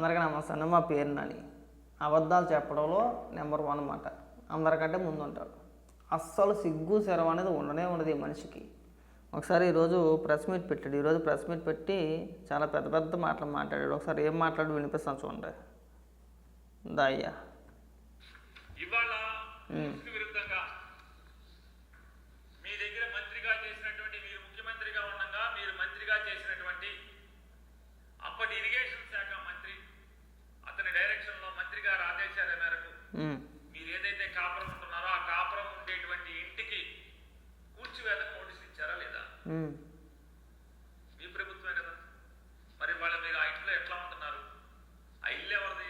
అందరికీ నమస్తే. మా పేరు నాని అబద్ధాలు చెప్పడంలో నెంబర్ వన్ అన్నమాట అందరికంటే ముందు ఉంటాడు అస్సలు సిగ్గు శరం అనేది ఉండనే ఉండదు ఈ మనిషికి. ఒకసారి ఈరోజు ప్రెస్ మీట్ పెట్టాడు. ఈరోజు ప్రెస్ మీట్ పెట్టి చాలా పెద్ద పెద్ద మాటలు మాట్లాడాడు. ఒకసారి ఏం మాట్లాడి వినిపిస్తాను చూడండి. దా అయ్యా. ఇవాళ ఆదేశాల మేరకు. మీరు ఏదైతే కాపురం ఉంటున్నారో ఆ కాపురం ఉండేటువంటి ఇంటికి కూర్చివేత నోటీస్ ఇచ్చారా లేదా ఉమ్. మీ ప్రభుత్వమే కదా మరి వాళ్ళ మీరు ఆ ఇంట్లో ఎట్లా ఉంటున్నారు ఆ ఇల్లు ఎవరిది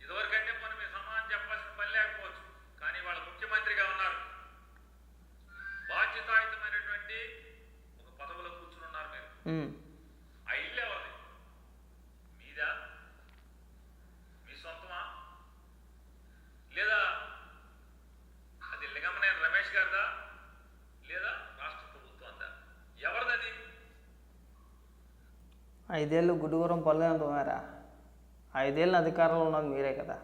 ఇదివరకంటే మనం మీ సమాధానం చెప్పాల్సిన పని లేకపోవచ్చు కానీ వాళ్ళ ముఖ్యమంత్రిగా ఉన్నారు బాధ్యతాయుతమైనటువంటి ఒక పదవిలో కూర్చుని ఉన్నారు మీరు ఉమ్. ఆ ఇల్లు ఎవరిది మీదా మీ సొంతమా లేదా అది లింగమనేని రమేష్ గారిదా? లేదా రాష్ట్ర ప్రభుత్వందా ఎవరిదది? ఐదేళ్ళు గుడుగురం పల్లె తోమారా ఐదేళ్ళు అధికారంలో ఉన్నది మీరే కదా.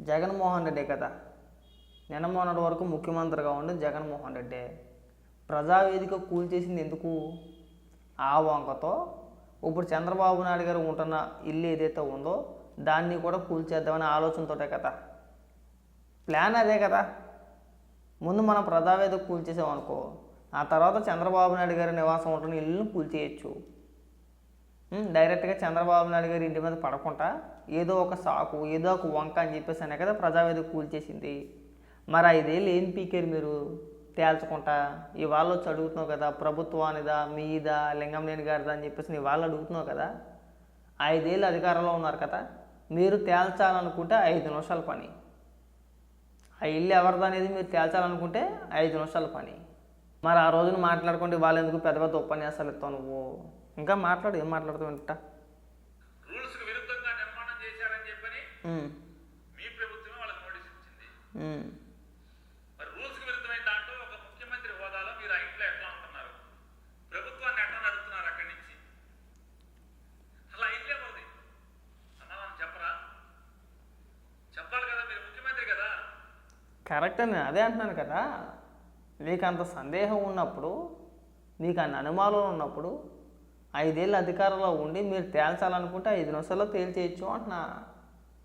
జగన్మోహన్ రెడ్డే కదా. నిన్న మొన్నటి వరకు ముఖ్యమంత్రిగా ఉండి జగన్మోహన్ రెడ్డి. ప్రజావేదిక కూల్చేసింది ఎందుకు? ఆ వంకతో ఇప్పుడు చంద్రబాబు నాయుడు గారు ఉంటున్న ఇల్లు ఏదైతే ఉందో దాన్ని కూడా కూల్చేద్దామనే ఆలోచనతోటే కదా. ప్లాన్ అదే కదా. ముందు మనం ప్రజావేదిక కూల్చేసామనుకో ఆ తర్వాత చంద్రబాబు నాయుడు గారి నివాసం ఉంటున్న ఇల్లును కూల్చేయచ్చు డైరెక్ట్గా చంద్రబాబు నాయుడు గారి ఇంటి మీద పడకుండా ఏదో ఒక సాకు ఏదో ఒక వంక అని చెప్పేసి అనే కదా ప్రజావేదిక కూల్చేసింది మరి ఐదేళ్ళు ఏం పీకారు మీరు? తేల్చుకుంటా ఇవాళ వచ్చి అడుగుతున్నావు కదా ప్రభుత్వానిదా మీదా లింగంనేని గారిదా అని చెప్పేసి ఇవాళ అడుగుతున్నావు కదా? ఐదేళ్ళు అధికారంలో ఉన్నారు కదా మీరు తేల్చాలనుకుంటే ఐదు నిమిషాల పని. ఆ ఇల్లు ఎవరిది అనేది మీరు తేల్చాలనుకుంటే ఐదు నిమిషాల పని. మరి ఆ రోజున మాట్లాడుకుంటే వాళ్ళు ఎందుకు పెద్ద పెద్ద ఉపన్యాసాలు ఇస్తావు నువ్వు? ఇంకా మాట్లాడు ఏం మాట్లాడుతావు వింటా. మీ ప్రభుత్వమే వాళ్ళకి నోటీస్ ఇచ్చింది ఉమ్. మరి రూల్స్కు విరుద్ధమైన దాంట్లో ఒక ముఖ్యమంత్రి హోదాలో మీరు ఆ ఇంట్లో ఎట్లా ఉంటున్నారు ప్రభుత్వాన్ని ఎట్లా నడుపుతున్నారు అక్కడి నుంచి అసలు ఆ ఇల్లు ఎవరిది సమాధానం చెప్పరా చెప్పాలి కదా మీరు ముఖ్యమంత్రి కదా కరెక్ట్ నేను అదే అంటున్నాను కదా. మీకు అంత సందేహం ఉన్నప్పుడు మీకు అన్ని అనుమానం ఉన్నప్పుడు ఐదేళ్ళు అధికారంలో ఉండి మీరు తేల్చాలనుకుంటే ఐదు నిమిషాల్లో తేల్చేయచ్చు అంటున్నా.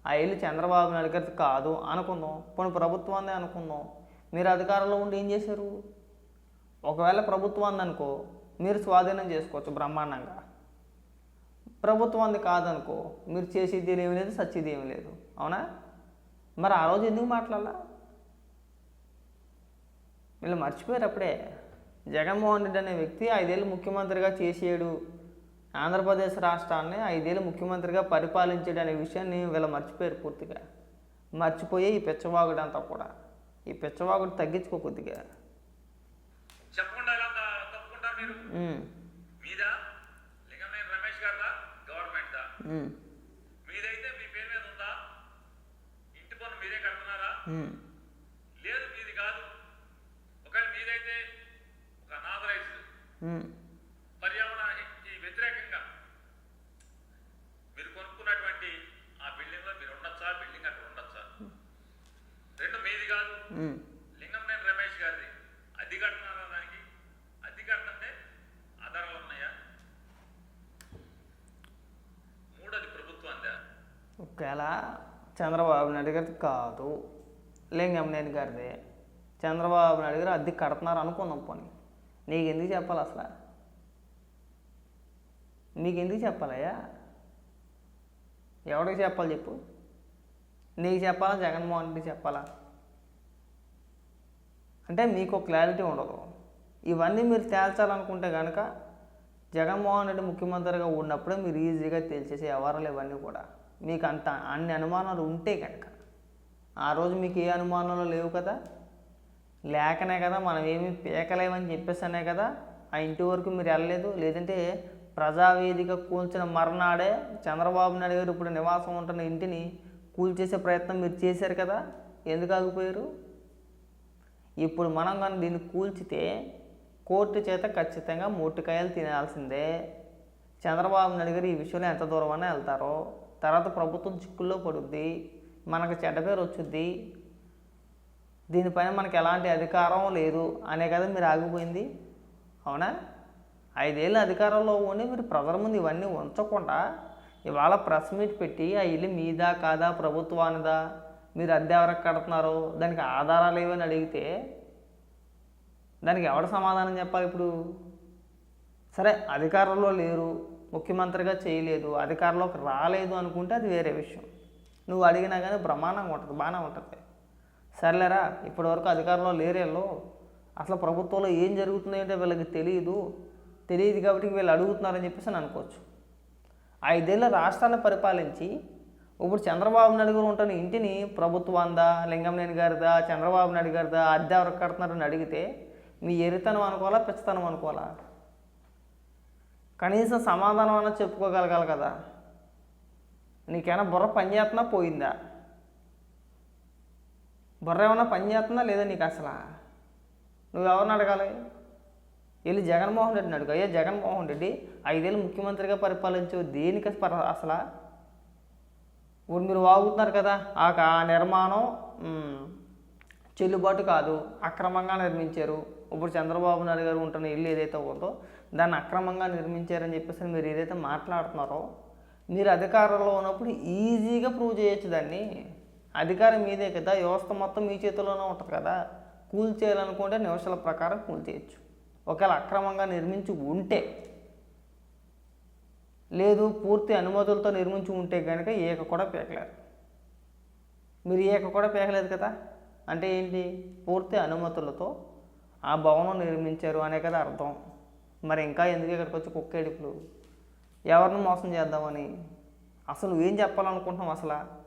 ఆ ఇల్లు చంద్రబాబు నాయుడు గారిది కాదు అనుకుందాం. పోనీ ప్రభుత్వాన్ని అనుకుందాం. మీరు అధికారంలో ఉండి ఏం చేశారు? ఒకవేళ ప్రభుత్వాన్ని అనుకో మీరు స్వాధీనం చేసుకోవచ్చు బ్రహ్మాండంగా. ప్రభుత్వాన్ని కాదనుకో మీరు చేసేది ఏమీ లేదు సచ్చేది ఏమీ లేదు. అవునా? మరి ఆ రోజు ఎందుకు మాట్లాడాలా? వీళ్ళు మర్చిపోయారు అప్పుడే జగన్మోహన్ రెడ్డి అనే వ్యక్తి ఐదేళ్ళు ముఖ్యమంత్రిగా చేసేడు. ఆంధ్రప్రదేశ్ రాష్ట్రాన్ని ఐదేళ్ళు ముఖ్యమంత్రిగా పరిపాలించాడు అనే విషయాన్ని వీళ్ళు మర్చిపోయారు పూర్తిగా. మర్చిపోయే ఈ పిచ్చవాగుడు అంతా కూడా. ఈ పిచ్చవాగుడు తగ్గించుకో కొద్దిగా. మీదైతే మీ పేరు మీద ఉందా? ఇంటి పన్ను మీరే కడుతున్నారా ఉమ్, లేదు మీది కాదు ఒకవేళ మీదైతే ఒక అనాథరైజ్డ్ ఉమ్, పర్యావరణానికి వ్యతిరేకంగా మీరు కొనుక్కున్నటువంటి ఆ బిల్డింగ్లో మీరు ఉండొచ్చా? బిల్డింగ్ అక్కడ ఉండొచ్చా? రెండు మీది కాదు. ఉమ్. లింగంనేని రమేష్ గారిది అది కడుతున్నారా దానికి అది కడుతుంటే ఆధారాలు ఉన్నాయా? మూడోది ప్రభుత్వందా? ఒకవేళ చంద్రబాబు నాయుడు గారిది కాదు లింగంనేని గారిది. చంద్రబాబు నాయుడు గారు అద్దె కడుతున్నారు అనుకుందాం పోనీ. నీకు ఎందుకు చెప్పాలి అసలు? నీకు ఎందుకు చెప్పాలయ్యా? ఎవరికి చెప్పాలి చెప్పు? నీకు చెప్పాలా? జగన్మోహన్ రెడ్డి చెప్పాలా? అంటే మీకు క్లారిటీ ఉండదు. ఇవన్నీ మీరు తేల్చాలనుకుంటే కనుక జగన్మోహన్ రెడ్డి ముఖ్యమంత్రిగా ఉన్నప్పుడే మీరు ఈజీగా తేల్చేసే వ్యవహారాలు ఇవన్నీ కూడా. మీకు అంత అన్ని అనుమానాలు ఉంటే కనుక ఆ రోజు మీకు ఏ అనుమానాలు లేవు కదా? లేకనే కదా మనం ఏమి పీకలేమని చెప్పేసానే కదా ఆ ఇంటి వరకు మీరు వెళ్ళలేదు. లేదంటే ప్రజావేదిక కూల్చిన మర్నాడే చంద్రబాబు నాయుడు గారు ఇప్పుడు నివాసం ఉంటున్న ఇంటిని కూల్చేసే ప్రయత్నం మీరు చేశారు కదా? ఎందుకు ఆగిపోయారు? ఇప్పుడు మనం కానీ దీన్ని కూల్చితే కోర్టు చేత ఖచ్చితంగా మూటికాయలు తినాల్సిందే. చంద్రబాబు నాయుడు గారు ఈ విషయంలో ఎంత దూరమైనా వెళ్తారో తర్వాత ప్రభుత్వం చిక్కుల్లో పడుద్ది మనకు చెడ్డ పేరు వచ్చుద్ది దీనిపైన మనకు ఎలాంటి అధికారం లేదు అనే కదా మీరు ఆగిపోయింది. అవునా? ఐదేళ్ళు అధికారంలో ఉండి మీరు ప్రజల ముందు ఇవన్నీ ఉంచకుండా ఇవాళ ప్రెస్ మీట్ పెట్టి ఆ ఇల్లు మీదా కాదా ప్రభుత్వానిదా మీరు అద్దె ఎవరికి కడుతున్నారో? దానికి ఆధారాలు ఏవని అడిగితే దానికి ఎవడు సమాధానం చెప్పాలి ఇప్పుడు? సరే అధికారంలో లేరు ముఖ్యమంత్రిగా చేయలేదు అధికారంలోకి రాలేదు అనుకుంటే అది వేరే విషయం. నువ్వు అడిగినా కానీ బ్రహ్మాండంగా ఉంటుంది బాగానే ఉంటుంది. సర్లేరా ఇప్పటివరకు అధికారంలో లేరేళ్ళు అసలు ప్రభుత్వంలో ఏం జరుగుతుందంటే వీళ్ళకి తెలియదు తెలియదు కాబట్టి వీళ్ళు అడుగుతున్నారని చెప్పేసి అని అనుకోవచ్చు. ఐదేళ్ళ రాష్ట్రాన్ని పరిపాలించి ఇప్పుడు చంద్రబాబు నాయుడు గారు ఉంటున్న ఇంటిని ప్రభుత్వందా లింగంనేని గారిదా చంద్రబాబు నాయుడు గారిదా అద్దె ఎవరికి కడుతున్నారని అడిగితే మీ ఎరితనం అనుకోవాలా పిచ్చతనం అనుకోవాలా? కనీసం సమాధానం అన్న చెప్పుకోగలగాలి కదా. నీకేమైనా బుర్ర పని చేస్తున్నా పోయిందా? బుర్ర ఏమన్నా పని చేస్తుందా లేదా నీకు అసలు? నువ్వు ఎవరిని అడగాలి? వెళ్ళి జగన్మోహన్ రెడ్డిని అడుగు. అయ్యా జగన్మోహన్ రెడ్డి ఐదేళ్ళు ముఖ్యమంత్రిగా పరిపాలించు దేనికి అసలు? ఇప్పుడు మీరు వాగుతున్నారు కదా ఆ ఆ నిర్మాణం చెల్లుబాటు కాదు. అక్రమంగా నిర్మించారు. ఇప్పుడు చంద్రబాబు నాయుడు గారు ఉంటున్న ఇల్లు ఏదైతే ఉందో దాన్ని అక్రమంగా నిర్మించారని చెప్పేసి మీరు ఏదైతే మాట్లాడుతున్నారో మీరు అధికారంలో ఉన్నప్పుడు ఈజీగా ప్రూవ్ చేయొచ్చు దాన్ని. అధికారం మీదే కదా వ్యవస్థ మొత్తం మీ చేతిలోనే ఉంటుంది కదా. కూల్ చేయాలనుకుంటే నిమిషాల ప్రకారం కూల్ చేయొచ్చు. ఒకవేళ అక్రమంగా నిర్మించి ఉంటే లేదు పూర్తి అనుమతులతో నిర్మించి ఉంటే కనుక ఏక కూడా పేకలేరు మీరు ఏక కూడా పీకలేదు కదా. అంటే ఏంటి? పూర్తి అనుమతులతో ఆ భవనం నిర్మించారు అనే కదా అర్థం. మరి ఇంకా ఎందుకు ఇక్కడికి వచ్చి కుక్కేడుపులు? ఎవరిని మోసం చేద్దామని? అసలు నువ్వేం చెప్పాలనుకుంటున్నావు అసలు?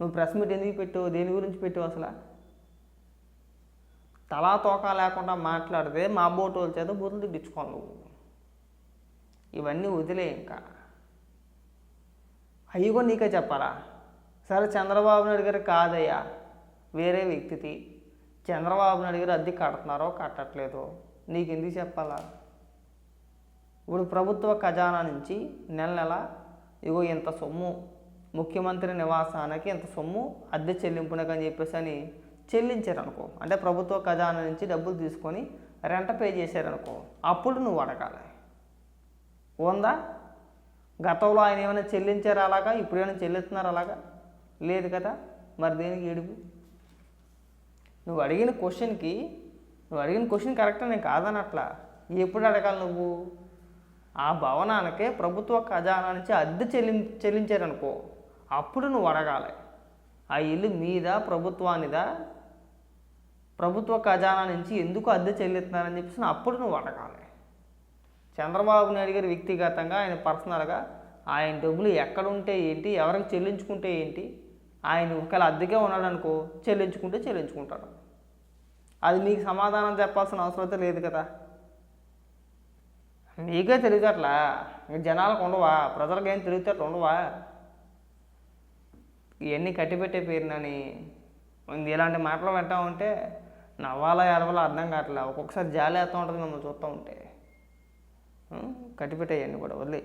నువ్వు ప్రెస్ మీట్ ఎందుకు పెట్టావు? దేని గురించి పెట్టావు అసలు? తలా తోక లేకుండా మాట్లాడితే మా బోటోల చేత బూతులు తిట్టించుకోవాలి నువ్వు. ఇవన్నీ వదిలే ఇంకా. అయ్యి కూడా నీకే చెప్పాలా? సరే చంద్రబాబు నాయుడు గారు కాదయ్యా. వేరే వ్యక్తిది. చంద్రబాబు నాయుడు గారు అద్దె కడుతున్నారో కట్టట్లేదో? నీకు ఎందుకు చెప్పాలా? ఇప్పుడు ప్రభుత్వ ఖజానా నుంచి నెల నెల ఇగో ఇంత సొమ్ము. ముఖ్యమంత్రి నివాసానికి ఇంత సొమ్ము అద్దె చెల్లింపునకు అని చెప్పేసి అని చెల్లించారు అనుకో అంటే ప్రభుత్వ ఖజానా నుంచి డబ్బులు తీసుకొని రెంట పే చేశారనుకో అప్పుడు నువ్వు అడగాలి. ఉందా? గతంలో ఆయన ఏమైనా చెల్లించారు అలాగా? ఇప్పుడు ఏమైనా చెల్లిస్తున్నారు అలాగా? లేదు కదా? మరి దేనికి ఏడుపు? నువ్వు అడిగిన క్వశ్చన్కి నువ్వు అడిగిన క్వశ్చన్ కరెక్ట్ నేను కాదనట్లా. ఎప్పుడు అడగాలి నువ్వు? ఆ భవనానికే ప్రభుత్వ ఖజానా నుంచి అద్దె చెల్లి చెల్లించారనుకో అప్పుడు నువ్వు అడగాలి. ఆ ఇల్లు మీద ప్రభుత్వానిదా? ప్రభుత్వ ఖజానా నుంచి ఎందుకు అద్దె చెల్లిస్తున్నారని చెప్పేసి అప్పుడు నువ్వు అడగాలి. చంద్రబాబు నాయుడు గారు వ్యక్తిగతంగా ఆయన పర్సనల్గా ఆయన డబ్బులు ఎక్కడ ఉంటే ఏంటి ఎవరికి చెల్లించుకుంటే ఏంటి ఆయన ఒకవేళ అద్దెకే ఉన్నాడనుకో చెల్లించుకుంటే చెల్లించుకుంటాడు. అది మీకు సమాధానం చెప్పాల్సిన అవసరం అయితే లేదు కదా. మీకే తెలియటట్లా ఇంక జనాలకు ఉండవా? ప్రజలకు ఏం ఉండవా? ఇవన్నీ కట్టిపెట్టే పేరునని ఇంక ఇలాంటి మాటలు వింటా ఉంటే నవ్వాలా ఎడవాలో అర్థం కావట్లేదు ఒక్కొక్కసారి జాలి వేస్తూ ఉంటుంది మిమ్మల్ని చూస్తూ ఉంటే. కట్టిపెట్టేయండి కూడా వదిలే